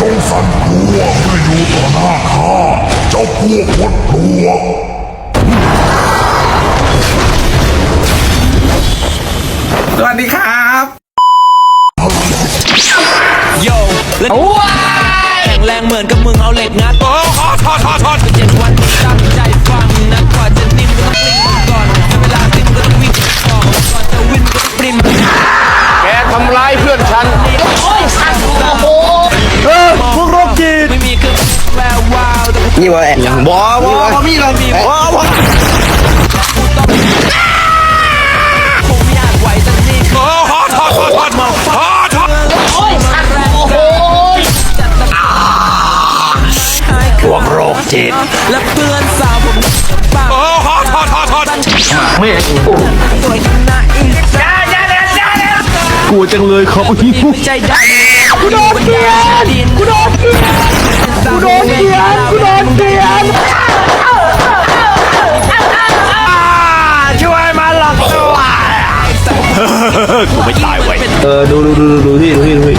จงสั่นกลัวเมื่ออยู่ต่อหน้าข้าเจ้าพวกมดปลวกสวัสดีครับโยแล้วแข็งแรงเหมือนกับมึงเอาเหล็กงัดโอ้ขอโทษขอโทษ นี่ว่าอย่างบอบอบอมีเรามีบอบอคงไม่อยากไหวแต่นี่โอ้ขอโทษขอโทษขอโทษโอ้ยแรงโอ้ยจัดตะพวกโรคจิตและเพื่อนสาวผมป้าโอ้ขอโทษขอโทษไม่สวยนะอีกจ้ากลัวจังเลยครับพี่ไม่ใจดำกูโดนเกลียนกูโดนเกลียนกูโดนเกลียนกูโดน กูไม่ตายไว้เออดูดูดูดูที่ดูที่ดูที่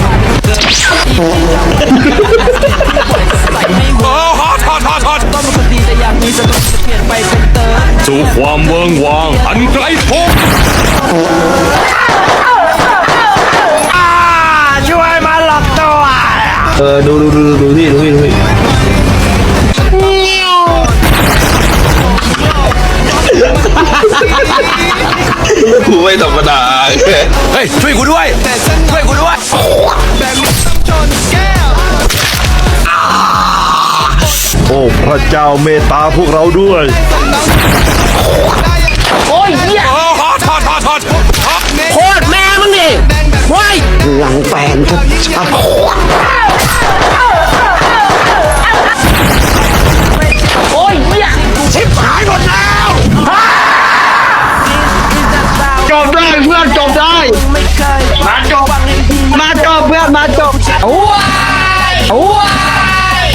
ใส่ไม่หัวโอ้ขอโทษขอโทษก็เป็นคนดีแต่อยากมีสนุกจะเปลี่ยนไปเป็นเติร์ดสู่ความเวิงวางอันไกลโพ้นช่วยมาหลอกตัวเออดูดูดูดูที่ดูที่ดูที่ กูไม่ธรรมดาเฮ้ยช่วยกูด้วยช่วยกูด้วยโอ้พระเจ้าเมตตาพวกเราด้วย โอ้ขอโทษขอโทษโคตรแม่มึงดิว้ายหลังแฟนชัด ม่เคยมาจบ มาจบเพื่อนมาจบว้ายว้าย